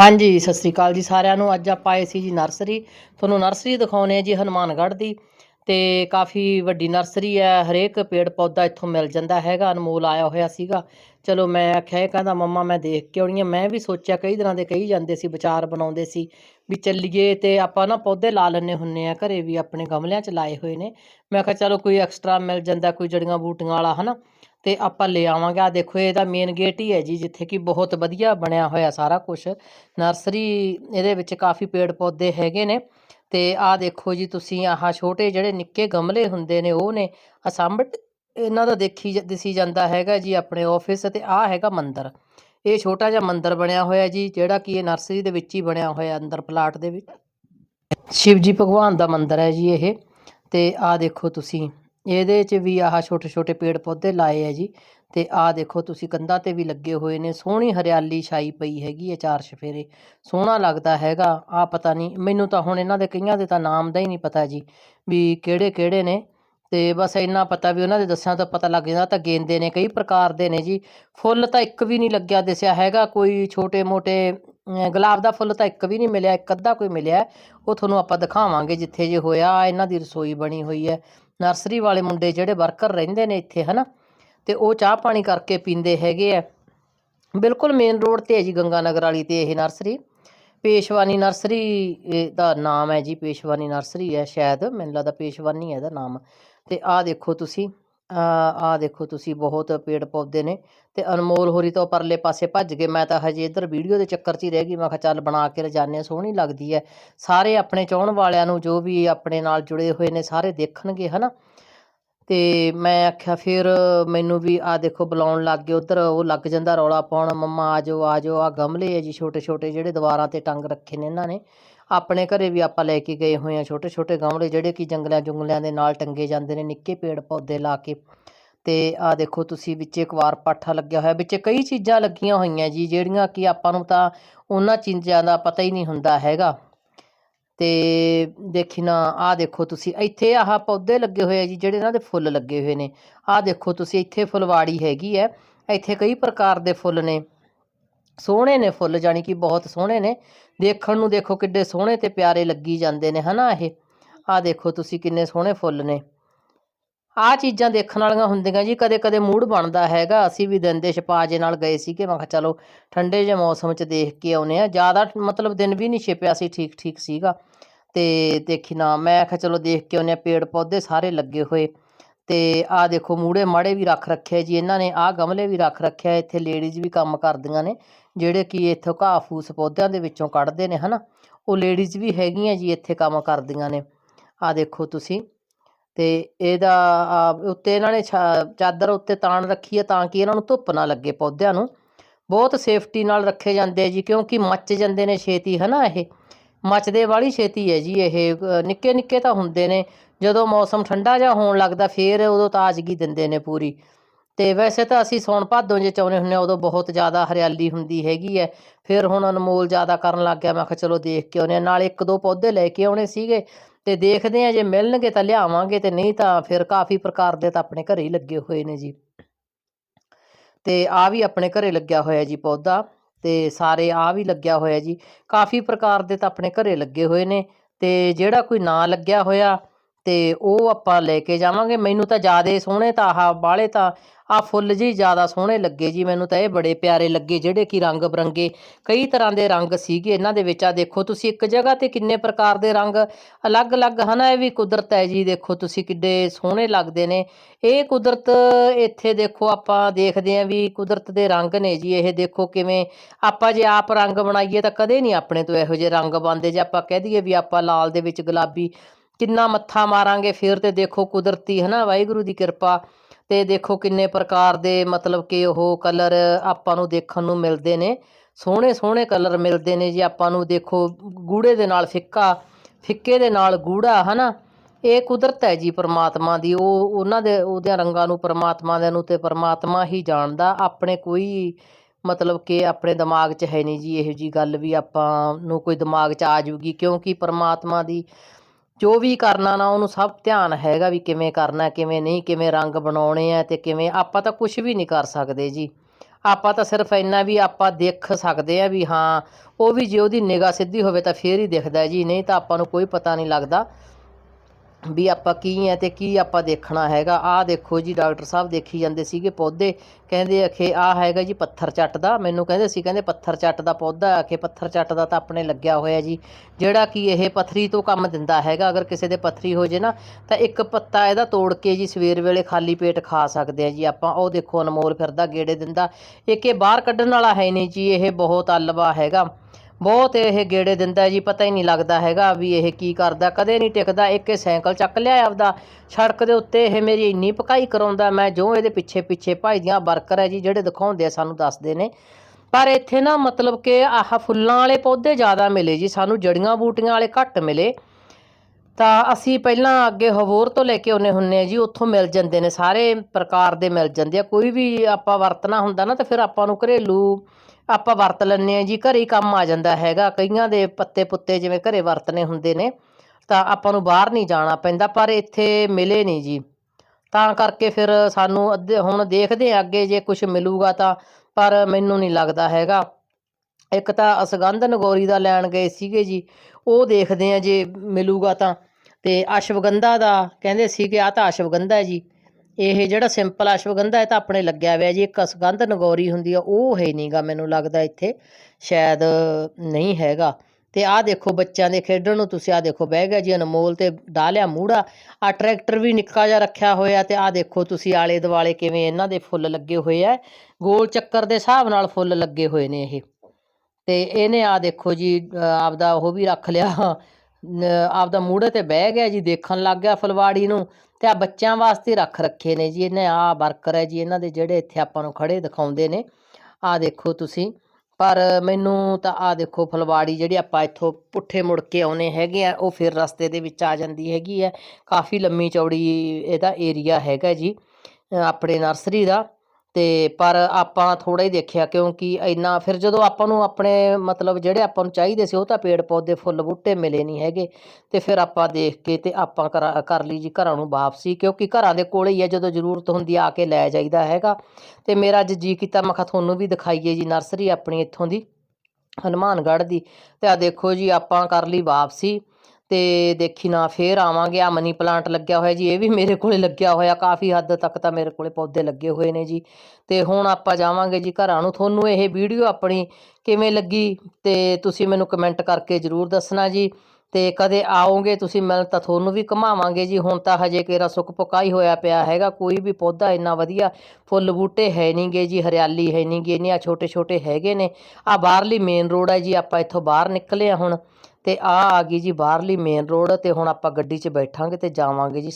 ਹਾਂਜੀ, ਸਤਿ ਸ੍ਰੀ ਅਕਾਲ ਜੀ ਸਾਰਿਆਂ ਨੂੰ। ਅੱਜ ਆਪਾਂ ਆਏ ਸੀ ਜੀ ਨਰਸਰੀ। ਤੁਹਾਨੂੰ ਨਰਸਰੀ ਦਿਖਾਉਣੇ ਆ ਜੀ ਹਨੂਮਾਨਗੜ੍ਹ ਦੀ। ਤੇ ਕਾਫੀ ਵੱਡੀ ਨਰਸਰੀ ਹੈ, ਹਰੇਕ ਪੇੜ ਪੌਦਾ ਇੱਥੋਂ ਮਿਲ ਜਾਂਦਾ ਹੈਗਾ, ਅਨਮੋਲ ਆਇਆ ਹੋਇਆ ਸੀਗਾ। ਚਲੋ ਮੈਂ ਆਖਿਆ, ਇਹ ਕਹਿੰਦਾ, ਮੰਮਾ, ਮੈਂ ਦੇਖ ਕੇ ਆਉਣੀ ਆ ਮੈਂ ਵੀ ਸੋਚਿਆ, ਕਈ ਤਰ੍ਹਾਂ ਦੇ ਕਹੀ ਜਾਂਦੇ ਸੀ, ਵਿਚਾਰ ਬਣਾਉਂਦੇ ਸੀ ਵੀ ਚੱਲੀਏ ਤੇ ਆਪਾਂ ਨਾ ਪੌਦੇ ਲਾ ਲੈਣੇ ਹੁੰਨੇ ਆ ਘਰੇ ਵੀ ਆਪਣੇ ਗਮਲਿਆਂ 'ਚ ਲਾਏ ਹੋਏ ਨੇ। ਮੈਂ ਕਿਹਾ, ਚਲੋ, ਕੋਈ ਐਕਸਟਰਾ ਮਿਲ ਜਾਂਦਾ, ਕੋਈ ਜੜੀਆਂ ਬੂਟੀਆਂ ਵਾਲਾ, ਹਨਾ? ਤੇ ਆਪਾਂ ਲੈ ਆਵਾਂਗੇ। ਆ ਦੇਖੋ, ਇਹਦਾ ਮੇਨ ਗੇਟ ਹੀ ਹੈ ਜੀ, ਜਿੱਥੇ ਕਿ ਬਹੁਤ ਵਧੀਆ ਬਣਿਆ ਹੋਇਆ ਸਾਰਾ ਕੁਝ ਨਰਸਰੀ ਇਹਦੇ ਵਿੱਚ ਕਾਫੀ ਪੇੜ ਪੌਦੇ ਹੈਗੇ ਨੇ। ਤੇ ਆਹ ਦੇਖੋ ਜੀ, ਤੁਸੀਂ ਆਹ ਛੋਟੇ ਜਿਹੜੇ ਨਿੱਕੇ ਗਮਲੇ ਹੁੰਦੇ ਨੇ, ਉਹ ਨੇ ਆ ਸਾਹਮਣੇ ਇਹਨਾਂ ਦਾ ਦੇਖੀ ਜ- ਦਿਸੀ ਜਾਂਦਾ ਹੈਗਾ ਜੀ ਆਪਣੇ ਆਫਿਸ ਤੇ। ਆਹ ਹੈਗਾ ਮੰਦਰ। ਇਹ ਛੋਟਾ ਜਿਹਾ ਮੰਦਰ ਬਣਿਆ ਹੋਇਆ ਜੀ, ਜਿਹੜਾ ਕਿ ਇਹ ਨਰਸਰੀ ਦੇ ਵਿੱਚ ਹੀ ਬਣਿਆ ਹੋਇਆ ਅੰਦਰ ਪਲਾਟ ਦੇ ਵਿੱਚ। ਸ਼ਿਵ ਜੀ ਭਗਵਾਨ ਦਾ ਮੰਦਰ ਹੈ ਜੀ ਇਹ। ਤੇ ਆਹ ਦੇਖੋ ਤੁਸੀਂ। ਇਹਦੇ 'ਚ ਵੀ ਆਹ ਛੋਟੇ ਛੋਟੇ ਪੇੜ ਪੌਦੇ ਲਾਏ ਆ ਜੀ। ਤੇ ਆਹ ਦੇਖੋ, ਤੁਸੀਂ ਕੰਧਾਂ ਤੇ ਵੀ ਲੱਗੇ ਹੋਏ ਨੇ। ਸੋਹਣੀ ਹਰਿਆਲੀ ਛਾਈ ਪਈ ਹੈਗੀ ਹੈ ਚਾਰ ਚਫੇਰੇ। ਸੋਹਣਾ ਲੱਗਦਾ ਹੈਗਾ। ਆ ਪਤਾ ਨਹੀਂ ਮੈਨੂੰ ਤਾਂ ਹੁਣ ਇਹਨਾਂ ਦੇ ਕਈਆਂ ਦੇ ਤਾਂ ਨਾਮ ਦਾ ਹੀ ਨਹੀਂ ਪਤਾ ਜੀ, ਵੀ ਕਿਹੜੇ ਕਿਹੜੇ ਨੇ। ਤੇ ਬਸ ਇੰਨਾ ਪਤਾ ਵੀ ਉਹਨਾਂ ਦੇ ਦੱਸਿਆਂ ਤੋਂ ਪਤਾ ਲੱਗ ਜਾਂਦਾ, ਤਾਂ ਗੇਂਦੇ ਨੇ, ਕਈ ਪ੍ਰਕਾਰ ਦੇ ਨੇ ਜੀ। ਫੁੱਲ ਤਾਂ ਇੱਕ ਵੀ ਨਹੀਂ ਲੱਗਿਆ ਦਿਸਿਆ ਹੈਗਾ, ਕੋਈ ਛੋਟੇ ਮੋਟੇ ਗੁਲਾਬ ਦਾ ਫੁੱਲ ਤਾਂ ਇੱਕ ਵੀ ਨਹੀਂ ਮਿਲਿਆ, ਇੱਕ ਅੱਧਾ ਕੋਈ ਮਿਲਿਆ। ਉਹ ਤੁਹਾਨੂੰ ਆਪਾਂ ਦਿਖਾਵਾਂਗੇ ਜਿੱਥੇ ਜੇ ਹੋਇਆ, ਆਹ ਇਹਨਾਂ ਦੀ ਰਸੋਈ ਬਣੀ ਹੋਈ ਹੈ। ਨਰਸਰੀ ਵਾਲੇ ਮੁੰਡੇ ਜਿਹੜੇ ਵਰਕਰ ਰਹਿੰਦੇ ਨੇ ਇੱਥੇ, ਹਨਾ? ਤੇ ਉਹ ਚਾਹ ਪਾਣੀ ਕਰਕੇ ਪੀਂਦੇ ਹੈਗੇ ਆ। ਬਿਲਕੁਲ ਮੇਨ ਰੋਡ ਤੇ ਹੈ ਜੀ ਗੰਗਾ ਨਗਰ ਵਾਲੀ ਤੇ ਇਹ ਨਰਸਰੀ। ਪੇਸ਼ਵਾਨੀ ਨਰਸਰੀ ਦਾ ਨਾਮ ਹੈ ਜੀ, ਪੇਸ਼ਵਾਨੀ ਨਰਸਰੀ ਹੈ ਸ਼ਾਇਦ, ਮੈਨੂੰ ਲੱਗਦਾ ਪੇਸ਼ਵਾਨੀ ਹੈ ਇਹਦਾ ਨਾਮ। ਤੇ ਆਹ ਦੇਖੋ ਤੁਸੀਂ ਆਹ ਦੇਖੋ ਤੁਸੀਂ ਬਹੁਤ ਪੇੜ ਪੌਦੇ ਨੇ ਤੇ ਅਨਮੋਲ ਹੋਰੀ ਤੋਂ ਪਰਲੇ ਪਾਸੇ ਭੱਜ ਗਏ। ਮੈਂ ਤਾਂ ਹਜੇ ਇੱਧਰ ਵੀਡੀਓ ਦੇ ਚੱਕਰ 'ਚ ਹੀ ਰਹਿ ਗਈ। ਮੈਂ ਕਿਹਾ ਚੱਲ ਬਣਾ ਕੇ ਰਜਾਨੇ ਸੋਹਣੀ ਲੱਗਦੀ ਹੈ ਸਾਰੇ ਆਪਣੇ ਚਾਹਣ ਵਾਲਿਆਂ ਨੂੰ ਜੋ ਵੀ ਆਪਣੇ ਨਾਲ ਜੁੜੇ ਹੋਏ ਨੇ, ਸਾਰੇ ਦੇਖਣਗੇ, ਹਨਾ? ਅਤੇ ਮੈਂ ਆਖਿਆ, ਫਿਰ ਮੈਨੂੰ ਵੀ ਆਹ ਦੇਖੋ ਬੁਲਾਉਣ ਲੱਗ ਗਏ ਉੱਧਰ, ਉਹ ਲੱਗ ਜਾਂਦਾ ਰੌਲਾ ਪਾਉਣ, ਮੰਮਾ ਆ ਜਾਓ ਆ ਜਾਓ, ਆਹ ਗਮਲੇ ਹੈ ਜੀ ਛੋਟੇ ਛੋਟੇ ਜਿਹੜੇ ਦੀਵਾਰਾਂ ਤੇ ਟੰਗ ਰੱਖੇ ਨੇ ਇਹਨਾਂ ਨੇ। ਆਪਣੇ ਘਰੇ ਵੀ ਆਪਾਂ ਲੈ ਕੇ ਗਏ ਹੋਏ ਹਾਂ ਛੋਟੇ ਛੋਟੇ ਗਮਲੇ, ਜਿਹੜੇ ਕਿ ਜੰਗਲਾਂ ਜੁੰਗਲਿਆਂ ਦੇ ਨਾਲ ਟੰਗੇ ਜਾਂਦੇ ਨੇ, ਨਿੱਕੇ ਪੇੜ ਪੌਦੇ ਲਾ ਕੇ। ਅਤੇ ਆਹ ਦੇਖੋ ਤੁਸੀਂ ਵਿੱਚ ਇੱਕ ਵਾਰ ਪਾਠਾ ਲੱਗਿਆ ਹੋਇਆ, ਵਿੱਚ ਕਈ ਚੀਜ਼ਾਂ ਲੱਗੀਆਂ ਹੋਈਆਂ ਜੀ, ਜਿਹੜੀਆਂ ਕਿ ਆਪਾਂ ਨੂੰ ਤਾਂ ਉਹਨਾਂ ਚੀਜ਼ਾਂ ਦਾ ਪਤਾ ਹੀ ਨਹੀਂ ਹੁੰਦਾ ਹੈਗਾ। ਤੇ ਦੇਖੀ ਨਾ, ਆਹ ਦੇਖੋ ਤੁਸੀਂ, ਇੱਥੇ ਆਹ ਪੌਦੇ ਲੱਗੇ ਹੋਏ ਆ ਜੀ, ਜਿਹੜੇ ਇਹਨਾਂ ਦੇ ਫੁੱਲ ਲੱਗੇ ਹੋਏ ਨੇ। ਆਹ ਦੇਖੋ ਤੁਸੀਂ, ਇੱਥੇ ਫੁਲਵਾੜੀ ਹੈਗੀ ਹੈ। ਇੱਥੇ ਕਈ ਪ੍ਰਕਾਰ ਦੇ ਫੁੱਲ ਨੇ। ਸੋਹਣੇ ਨੇ ਫੁੱਲ ਜਾਨੀ ਕਿ ਬਹੁਤ ਸੋਹਣੇ ਨੇ। ਦੇਖਣ ਨੂੰ ਦੇਖੋ ਕਿੱਡੇ ਸੋਹਣੇ ਤੇ ਪਿਆਰੇ ਲੱਗੀ ਜਾਂਦੇ ਨੇ, ਹਨਾ ਇਹ? ਆਹ ਦੇਖੋ ਤੁਸੀਂ ਕਿੰਨੇ ਸੋਹਣੇ ਫੁੱਲ ਨੇ। ਆਹ ਚੀਜ਼ਾਂ ਦੇਖਣ ਵਾਲੀਆਂ ਹੁੰਦੀਆਂ ਜੀ, ਕਦੇ ਕਦੇ ਮੂਡ ਬਣਦਾ ਹੈਗਾ। ਅਸੀਂ ਵੀ ਦਿਨ ਦੇ ਛਪਾਜੇ ਨਾਲ ਗਏ ਸੀਗੇ, ਮੈਂ ਕਿਹਾ ਚਲੋ ਠੰਡੇ ਜਿਹੇ ਮੌਸਮ 'ਚ ਦੇਖ ਕੇ ਆਉਨੇ ਆ ਜ਼ਿਆਦਾ ਮਤਲਬ ਦਿਨ ਵੀ ਨਹੀਂ ਛਿਪਿਆ ਸੀ ਠੀਕ ਠੀਕ ਸੀਗਾ। ਤੇ ਦੇਖੀ ਨਾ, ਮੈਂ ਕਿਹਾ ਚਲੋ ਦੇਖ ਕੇ ਆਉਨੇ ਆ ਪੇੜ ਪੌਦੇ ਸਾਰੇ ਲੱਗੇ ਹੋਏ। ਤੇ ਆਹ ਦੇਖੋ ਮੂੜੇ ਮਾੜੇ ਵੀ ਰੱਖ ਰੱਖਿਆ ਜੀ ਇਹਨਾਂ ਨੇ, ਆਹ ਗਮਲੇ ਵੀ ਰੱਖ ਰੱਖਿਆ ਇੱਥੇ ਲੇਡੀਜ਼ ਵੀ ਕੰਮ ਕਰਦੀਆਂ ਨੇ, ਜਿਹੜੇ ਕਿ ਇੱਥੋਂ ਘਾਹ ਫੂਸ ਪੌਦਿਆਂ ਦੇ ਵਿੱਚੋਂ ਕੱਢਦੇ ਨੇ, ਹਨਾ। ਉਹ ਲੇਡੀਜ਼ ਵੀ ਹੈਗੀਆਂ ਜੀ, ਇੱਥੇ ਕੰਮ ਕਰਦੀਆਂ ਨੇ। ਆਹ ਦੇਖੋ ਤੁਸੀਂ। ਤੇ ਇਹਦਾ ਉੱਤੇ ਇਹਨਾਂ ਨੇ ਛਾ- ਚਾਦਰ ਉੱਤੇ ਤਾਣ ਰੱਖੀ ਹੈ ਤਾਂ ਕਿ ਇਹਨਾਂ ਨੂੰ ਧੁੱਪ ਨਾ ਲੱਗੇ ਪੌਦਿਆਂ ਨੂੰ। ਬਹੁਤ ਸੇਫਟੀ ਨਾਲ ਰੱਖੇ ਜਾਂਦੇ ਜੀ, ਕਿਉਂਕਿ ਮੱਚ ਜਾਂਦੇ ਨੇ ਛੇਤੀ, ਹਨਾ ਇਹ? ਮੱਚਦੇ ਵਾਲੀ ਛੇਤੀ ਹੈ ਜੀ ਇਹ ਨਿੱਕੇ ਨਿੱਕੇ ਤਾਂ ਹੁੰਦੇ ਨੇ। ਜਦੋਂ ਮੌਸਮ ਠੰਡਾ ਜਿਹਾ ਹੋਣ ਲੱਗਦਾ, ਫੇਰ ਉਦੋਂ ਤਾਜ਼ਗੀ ਦਿੰਦੇ ਨੇ ਪੂਰੀ। ਤੇ ਵੈਸੇ ਤਾਂ ਅਸੀਂ ਸੌਣ ਭਾਦੋਂ ਜੇ ਚਾਹੁੰਦੇ ਹੁੰਨੇ ਆ ਉਦੋਂ ਬਹੁਤ ਜ਼ਿਆਦਾ ਹਰਿਆਲੀ ਹੁੰਦੀ ਹੈਗੀ ਹੈ। ਫਿਰ ਹੁਣ ਅਨਮੋਲ ਜ਼ਿਆਦਾ ਕਰਨ ਲੱਗ ਗਿਆ, ਮੈਂ ਕਿਹਾ ਚਲੋ ਦੇਖ ਕੇ ਆਉਨੇ ਆ ਨਾਲ ਇੱਕ ਦੋ ਪੌਦੇ ਲੈ ਕੇ ਆਉਣੇ ਸੀਗੇ ਤੇ ਦੇਖਦੇ ਆ ਜੇ ਮਿਲਣਗੇ ਤਾਂ ਲਿਆਵਾਂਗੇ ਤੇ ਨਹੀਂ ਤਾਂ ਫਿਰ ਕਾਫੀ ਪ੍ਰਕਾਰ ਦੇ ਤਾਂ ਆਪਣੇ ਘਰੇ ਹੀ ਲੱਗੇ ਹੋਏ ਨੇ ਜੀ। ਤੇ ਆ ਵੀ ਆਪਣੇ ਘਰੇ ਲੱਗਿਆ ਹੋਇਆ ਜੀ ਪੌਦਾ ਤੇ ਸਾਰੇ ਆ ਵੀ ਲੱਗਿਆ ਹੋਇਆ ਜੀ। ਕਾਫੀ ਪ੍ਰਕਾਰ ਦੇ ਤਾਂ ਆਪਣੇ ਘਰੇ ਲੱਗੇ ਹੋਏ ਨੇ ਤੇ ਜਿਹੜਾ ਕੋਈ ਨਾ ਲੱਗਿਆ ਹੋਇਆ ਤੇ ਉਹ ਆਪਾਂ ਲੈ ਕੇ ਜਾਵਾਂਗੇ। ਮੈਨੂੰ ਤਾਂ ਜਿਆਦੇ ਸੋਹਣੇ ਤਾਂ ਆਹ ਬਾਲੇ ਤਾਂ ਆ ਫੁੱਲ ਜੀ ਜ਼ਿਆਦਾ ਸੋਹਣੇ ਲੱਗੇ ਜੀ। ਮੈਨੂੰ ਤਾਂ ਇਹ ਬੜੇ ਪਿਆਰੇ ਲੱਗੇ ਜਿਹੜੇ ਕਿ ਰੰਗ ਬਰੰਗੇ ਕਈ ਤਰ੍ਹਾਂ ਦੇ ਰੰਗ ਸੀਗੇ ਇਹਨਾਂ ਦੇ ਵਿੱਚ। ਆ ਦੇਖੋ ਤੁਸੀਂ ਇੱਕ ਜਗ੍ਹਾ ਤੇ ਕਿੰਨੇ ਪ੍ਰਕਾਰ ਦੇ ਰੰਗ ਅਲੱਗ-ਅਲੱਗ ਹਨਾ, ਇਹ ਵੀ ਕੁਦਰਤ ਹੈ ਜੀ। ਦੇਖੋ ਤੁਸੀਂ ਕਿੱਡੇ ਸੋਹਣੇ ਲੱਗਦੇ ਨੇ। ਇਹ ਕੁਦਰਤ ਇੱਥੇ ਦੇਖੋ ਆਪਾਂ ਦੇਖਦੇ ਆਂ ਵੀ ਕੁਦਰਤ ਦੇ ਰੰਗ ਨੇ ਜੀ। ਇਹ ਦੇਖੋ ਕਿਵੇਂ ਆਪਾਂ ਜੇ ਆਪ ਰੰਗ ਬਣਾਈਏ ਤਾਂ ਕਦੇ ਨਹੀਂ ਆਪਣੇ ਤੋਂ ਇਹੋ ਜਿਹੇ ਰੰਗ ਬਣਦੇ। ਜੇ ਆਪਾਂ ਕਹਿ ਦਈਏ ਵੀ ਆਪਾਂ ਲਾਲ ਦੇ ਵਿੱਚ ਗੁਲਾਬੀ ਕਿੰਨਾ ਮੱਥਾ ਮਾਰਾਂਗੇ, ਫਿਰ ਤੇ ਦੇਖੋ ਕੁਦਰਤੀ, ਹਨਾ, ਵਾਹਿਗੁਰੂ ਦੀ ਕਿਰਪਾ। ਤੇ ਦੇਖੋ ਕਿੰਨੇ ਪ੍ਰਕਾਰ ਦੇ ਮਤਲਬ ਕਿ ਉਹ ਕਲਰ ਆਪਾਂ ਨੂੰ ਦੇਖਣ ਨੂੰ ਮਿਲਦੇ ਨੇ। ਸੋਹਣੇ ਸੋਹਣੇ ਕਲਰ ਮਿਲਦੇ ਨੇ ਜੀ ਆਪਾਂ ਨੂੰ, ਦੇਖੋ ਗੂੜੇ ਦੇ ਨਾਲ ਫਿੱਕਾ, ਫਿੱਕੇ ਦੇ ਨਾਲ ਗੂੜਾ ਹਨਾ। ਇਹ ਕੁਦਰਤ ਹੈ ਜੀ ਪਰਮਾਤਮਾ ਦੀ, ਉਹ ਉਹਨਾਂ ਦੇ ਉਹਦੇ ਰੰਗਾਂ ਨੂੰ, ਪਰਮਾਤਮਾ ਦੇ ਨੂੰ ਤੇ ਪਰਮਾਤਮਾ ਹੀ ਜਾਣਦਾ। ਆਪਣੇ ਕੋਈ ਮਤਲਬ ਕਿ ਆਪਣੇ ਦਿਮਾਗ 'ਚ ਹੈ ਨਹੀਂ ਜੀ ਇਹੋ ਜੀ ਗੱਲ ਵੀ ਆਪਾਂ ਨੂੰ ਕੋਈ ਦਿਮਾਗ 'ਚ ਆ ਜੂਗੀ, ਕਿਉਂਕਿ ਪਰਮਾਤਮਾ ਦੀ ਜੋ ਵੀ ਕਰਨਾ ਨਾ, ਉਹਨੂੰ ਸਭ ਧਿਆਨ ਹੈਗਾ ਵੀ ਕਿਵੇਂ ਕਰਨਾ, ਕਿਵੇਂ ਨਹੀਂ, ਕਿਵੇਂ ਰੰਗ ਬਣਾਉਣੇ ਆ ਤੇ ਕਿਵੇਂ, ਆਪਾਂ ਤਾਂ ਕੁਝ ਵੀ ਨਹੀਂ ਕਰ ਸਕਦੇ ਜੀ। ਆਪਾਂ ਤਾਂ ਸਿਰਫ ਇੰਨਾ ਵੀ ਆਪਾਂ ਦੇਖ ਸਕਦੇ ਆ ਵੀ ਹਾਂ, ਉਹ ਵੀ ਜੇ ਉਹਦੀ ਨਿਗਾਹ ਸਿੱਧੀ ਹੋਵੇ ਤਾਂ ਫੇਰ ਹੀ ਦਿਖਦਾ ਜੀ, ਨਹੀਂ ਤਾਂ ਆਪਾਂ ਨੂੰ ਕੋਈ ਪਤਾ ਨਹੀਂ ਲੱਗਦਾ। ਵੀ ਆਪਾਂ ਕੀ ਹੈ ਤੇ ਕੀ ਆਪਾਂ ਦੇਖਣਾ ਹੈਗਾ। ਆਹ ਦੇਖੋ ਜੀ, ਡਾਕਟਰ ਸਾਹਿਬ ਦੇਖੀ ਜਾਂਦੇ ਸੀਗੇ ਪੌਦੇ। ਕਹਿੰਦੇ ਅਖੇ ਆਹ ਹੈਗਾ ਜੀ ਪੱਥਰ ਚੱਟ ਦਾ। ਮੈਨੂੰ ਕਹਿੰਦੇ ਸੀ, ਕਹਿੰਦੇ ਪੱਥਰ ਚੱਟ ਦਾ ਪੌਦਾ ਅਖੇ ਪੱਥਰ ਚੱਟ ਦਾ ਤਾਂ ਆਪਣੇ ਲੱਗਿਆ ਹੋਇਆ ਜੀ। ਜਿਹੜਾ ਕਿ ਇਹ ਪਥਰੀ ਤੋਂ ਕੰਮ ਦਿੰਦਾ ਹੈਗਾ। ਅਗਰ ਕਿਸੇ ਦੇ ਪਥਰੀ ਹੋ ਜੇ ਨਾ, ਤਾਂ ਇੱਕ ਪੱਤਾ ਇਹਦਾ ਤੋੜ ਕੇ ਜੀ ਸਵੇਰ ਵੇਲੇ ਖਾਲੀ ਪੇਟ ਖਾ ਸਕਦੇ ਆ ਜੀ। ਆਪਾਂ ਉਹ ਦੇਖੋ ਅਨਮੋਲ ਫਿਰਦਾ, ਗੇੜੇ ਦਿੰਦਾ। ਇੱਕ ਇਹ ਬਾਹਰ ਕੱਢਣ ਵਾਲਾ ਹੈ ਨਹੀਂ ਜੀ, ਇਹ ਬਹੁਤ ਅਲਵਾ ਹੈਗਾ। ਬਹੁਤ ਇਹ ਗੇੜੇ ਦਿੰਦਾ ਜੀ, ਪਤਾ ਹੀ ਨਹੀਂ ਲੱਗਦਾ ਹੈਗਾ ਵੀ ਇਹ ਕੀ ਕਰਦਾ, ਕਦੇ ਨਹੀਂ ਟਿਕਦਾ, ਇੱਕ ਇਹ ਸਾਈਕਲ ਚੱਕ ਲਿਆ ਆਪਦਾ, ਸੜਕ ਦੇ ਉੱਤੇ ਇਹ ਮੇਰੀ ਇੰਨੀ ਪਕਾਈ ਕਰਾਉਂਦਾ, ਮੈਂ ਜੋ ਇਹਦੇ ਪਿੱਛੇ ਪਿੱਛੇ ਭਜਦੀਆਂ ਵਰਕਰ ਹੈ ਜੀ, ਜਿਹੜੇ ਦਿਖਾਉਂਦੇ ਆ ਸਾਨੂੰ ਦੱਸਦੇ ਨੇ। ਪਰ ਇੱਥੇ ਨਾ ਮਤਲਬ ਕਿ ਆਹ ਫੁੱਲਾਂ ਵਾਲੇ ਪੌਦੇ ਜ਼ਿਆਦਾ ਮਿਲੇ ਜੀ, ਸਾਨੂੰ ਜੜੀਆਂ ਬੂਟੀਆਂ ਵਾਲੇ ਘੱਟ ਮਿਲੇ। ਤਾਂ ਅਸੀਂ ਪਹਿਲਾਂ ਅੱਗੇ ਹਵੋਰ ਤੋਂ ਲੈ ਕੇ ਆਉਨੇ ਹੁੰਨੇ ਆ ਜੀ, ਉੱਥੋਂ ਮਿਲ ਜਾਂਦੇ ਨੇ, ਸਾਰੇ ਪ੍ਰਕਾਰ ਦੇ ਮਿਲ ਜਾਂਦੇ ਆ, ਕੋਈ ਵੀ ਆਪਾਂ ਵਰਤਣਾ ਹੁੰਦਾ ਨਾ, ਤਾਂ ਫਿਰ ਆਪਾਂ ਨੂੰ ਘਰੇਲੂ ਆਪਾਂ ਵਰਤ ਲੈਂਦੇ ਆ ਜੀ, ਘਰੇ ਹੀ ਕੰਮ ਆ ਜਾਂਦਾ ਹੈਗਾ। ਕਈਆਂ ਦੇ ਪੱਤੇ ਪੁੱਤੇ ਜਿਵੇਂ ਘਰੇ ਵਰਤਨੇ ਹੁੰਦੇ ਨੇ, ਤਾਂ ਆਪਾਂ ਨੂੰ ਬਾਹਰ ਨਹੀਂ ਜਾਣਾ ਪੈਂਦਾ, ਪਰ ਇੱਥੇ ਮਿਲੇ ਨਹੀਂ ਜੀ। ਤਾਂ ਕਰਕੇ ਫਿਰ ਸਾਨੂੰ ਅੱਧੇ, ਹੁਣ ਦੇਖਦੇ ਆ ਅੱਗੇ ਜੇ ਕੁਝ ਮਿਲੂਗਾ ਤਾਂ, ਪਰ ਮੈਨੂੰ ਨਹੀਂ ਲੱਗਦਾ ਹੈਗਾ। ਇੱਕ ਤਾਂ ਅਸਗੰਧ ਨਗੋਰੀ ਦਾ ਲੈਣ ਗਏ ਸੀਗੇ ਜੀ, ਉਹ ਦੇਖਦੇ ਆ ਜੇ ਮਿਲੂਗਾ ਤਾਂ। ਤੇ ਅਸ਼ਵਗੰਧਾ ਦਾ ਕਹਿੰਦੇ ਸੀਗੇ ਆ ਤਾਂ ਅਸ਼ਵਗੰਧਾ ਹੈ ਜੀ। ਇਹ ਜਿਹੜਾ ਸਿੰਪਲ ਅਸ਼ਵਗੰਧਾ ਹੈ ਤਾਂ ਆਪਣੇ ਲੱਗਿਆ ਹੋਇਆ ਜੀ। ਇੱਕ ਅਸਗੰਧ ਨਗੌਰੀ ਹੁੰਦੀ ਆ, ਉਹ ਹੈ ਨਹੀਂਗਾ ਮੈਨੂੰ ਲੱਗਦਾ ਇੱਥੇ। ਸ਼ਾਇਦ ਨਹੀਂ ਹੈਗਾ। ਤੇ ਆਹ ਦੇਖੋ ਬੱਚਿਆਂ ਦੇ ਖੇਡਣ ਨੂੰ, ਤੁਸੀਂ ਆਹ ਦੇਖੋ, ਬਹਿ ਗਿਆ ਜੀ, ਅਨਮੋਲ ਤੇ ਡਾਹ ਲਿਆ ਮੂੜਾ। ਆ ਟਰੈਕਟਰ ਵੀ ਨਿੱਕਾ ਜਿਹਾ ਰੱਖਿਆ ਹੋਇਆ ਤੇ ਆਹ ਦੇਖੋ ਤੁਸੀਂ ਆਲੇ ਦੁਆਲੇ ਕਿਵੇਂ ਇਹਨਾਂ ਦੇ ਫੁੱਲ ਲੱਗੇ ਹੋਏ ਆ। ਗੋਲ ਚੱਕਰ ਦੇ ਹਿਸਾਬ ਨਾਲ ਫੁੱਲ ਲੱਗੇ ਹੋਏ ਨੇ ਇਹ। ਤੇ ਇਹਨੇ ਆ ਦੇਖੋ ਜੀ ਆਪਦਾ ਉਹ ਵੀ ਰੱਖ ਲਿਆ। ਆਪਦਾ ਮੂਹਰੇ ਤੇ ਬਹਿ ਗਿਆ ਜੀ, ਦੇਖਣ ਲੱਗ ਗਿਆ ਫੁਲਵਾੜੀ ਨੂੰ, ਤੇ ਆ ਬੱਚਿਆਂ ਵਾਸਤੇ ਰੱਖ ਰੱਖੇ ਨੇ ਜੀ, ਇਹਨੇ ਆ ਵਰਕਰ ਹੈ ਜੀ, ਇਹਨਾਂ ਦੇ ਜਿਹੜੇ ਇੱਥੇ ਆਪਾਂ ਨੂੰ ਖੜੇ ਦਿਖਾਉਂਦੇ ਨੇ ਆ ਦੇਖੋ ਤੁਸੀਂ, ਪਰ ਮੈਨੂੰ ਤਾਂ ਆ ਦੇਖੋ ਫੁਲਵਾੜੀ ਜਿਹੜੀ ਆਪਾਂ ਇੱਥੋਂ ਪੁੱਠੇ ਮੁੜ ਕੇ ਆਉਨੇ ਹੈਗੇ ਆ, ਉਹ ਫਿਰ ਰਸਤੇ ਦੇ ਵਿੱਚ ਆ ਜਾਂਦੀ ਹੈਗੀ ਹੈ, ਕਾਫੀ ਲੰਮੀ ਚੌੜੀ ਇਹਦਾ ਏਰੀਆ ਹੈਗਾ ਜੀ ਆਪਣੇ ਨਰਸਰੀ ਦਾ ਅਤੇ ਪਰ ਆਪਾਂ ਥੋੜ੍ਹਾ ਹੀ ਦੇਖਿਆ ਕਿਉਂਕਿ ਇੰਨਾ ਫਿਰ ਜਦੋਂ ਆਪਾਂ ਨੂੰ ਆਪਣੇ ਮਤਲਬ ਜਿਹੜੇ ਆਪਾਂ ਨੂੰ ਚਾਹੀਦੇ ਸੀ ਉਹ ਤਾਂ ਪੇੜ ਪੌਦੇ, ਫੁੱਲ ਬੂਟੇ ਮਿਲੇ ਨਹੀਂ ਹੈਗੇ ਅਤੇ ਫਿਰ ਆਪਾਂ ਦੇਖ ਕੇ ਅਤੇ ਆਪਾਂ ਕਰਾ- ਕਰ ਲਈ ਜੀ ਘਰਾਂ ਨੂੰ ਵਾਪਸੀ ਕਿਉਂਕਿ ਘਰਾਂ ਦੇ ਕੋਲ ਹੀ ਹੈ ਜਦੋਂ ਜ਼ਰੂਰਤ ਹੁੰਦੀ ਆ ਕੇ ਲੈ ਜਾਈਦਾ ਹੈਗਾ ਅਤੇ ਮੇਰਾ ਅੱਜ ਜੀਅ ਕੀਤਾ ਮੈਂ ਕਿਹਾ ਤੁਹਾਨੂੰ ਵੀ ਦਿਖਾਈਏ ਜੀ ਨਰਸਰੀ ਆਪਣੀ ਇੱਥੋਂ ਦੀ, ਹਨੂੰਮਾਨਗੜ੍ਹ ਦੀ ਅਤੇ ਆ ਦੇਖੋ ਜੀ ਆਪਾਂ ਕਰ ਲਈ ਵਾਪਸੀ ਤੇ ਦੇਖੀ ਨਾ ਫੇਰ ਆਵਾਂਗੇ। ਆ ਮਨੀ ਪਲਾਂਟ ਲੱਗਿਆ ਹੋਇਆ ਜੀ, ਇਹ ਵੀ ਮੇਰੇ ਕੋਲੇ ਲੱਗਿਆ ਹੋਇਆ। ਕਾਫੀ ਹੱਦ ਤੱਕ ਤਾਂ ਮੇਰੇ ਕੋਲੇ ਪੌਦੇ ਲੱਗੇ ਹੋਏ ਨੇ ਜੀ। ਤੇ ਹੁਣ ਆਪਾਂ ਜਾਵਾਂਗੇ ਜੀ ਘਰਾਂ ਨੂੰ। ਤੁਹਾਨੂੰ ਇਹ ਵੀਡੀਓ ਆਪਣੀ ਕਿਵੇਂ ਲੱਗੀ ਤੇ ਤੁਸੀਂ ਮੈਨੂੰ ਕਮੈਂਟ ਕਰਕੇ ਜਰੂਰ ਦੱਸਣਾ ਜੀ। ਤੇ ਕਦੇ ਆਓਗੇ ਤੁਸੀਂ ਮਿਲ ਤਾਂ ਤੁਹਾਨੂੰ ਵੀ ਘੁਮਾਵਾਂਗੇ ਜੀ। ਹੁਣ ਤਾਂ ਹਜੇ ਕੇਰਾ ਸੁੱਕ ਪਕਾਈ ਹੋਇਆ ਪਿਆ ਹੈਗਾ। ਕੋਈ ਵੀ ਪੌਦਾ ਇੰਨਾ ਵਧੀਆ, ਫੁੱਲ ਬੂਟੇ ਹੈ ਨਹੀਂਗੇ ਜੀ, ਹਰਿਆਲੀ ਹੈ ਨਹੀਂਗੀ। ਆ ਛੋਟੇ ਛੋਟੇ ਹੈਗੇ ਨੇ। ਆ ਬਾਹਰਲੀ ਮੇਨ ਰੋਡ ਹੈ ਜੀ, ਆਪਾਂ ਇੱਥੋਂ ਬਾਹਰ ਨਿਕਲੇ ਆ ਹੁਣ। ਤੇ ਆ ਆ ਗਈ ਜੀ ਬਾਹਰਲੀ ਮੇਨ ਰੋਡ ਤੇ ਹੁਣ ਆਪਾਂ ਗੱਡੀ 'ਚ ਬੈਠਾਂਗੇ ਤੇ ਜਾਵਾਂਗੇ ਜੀ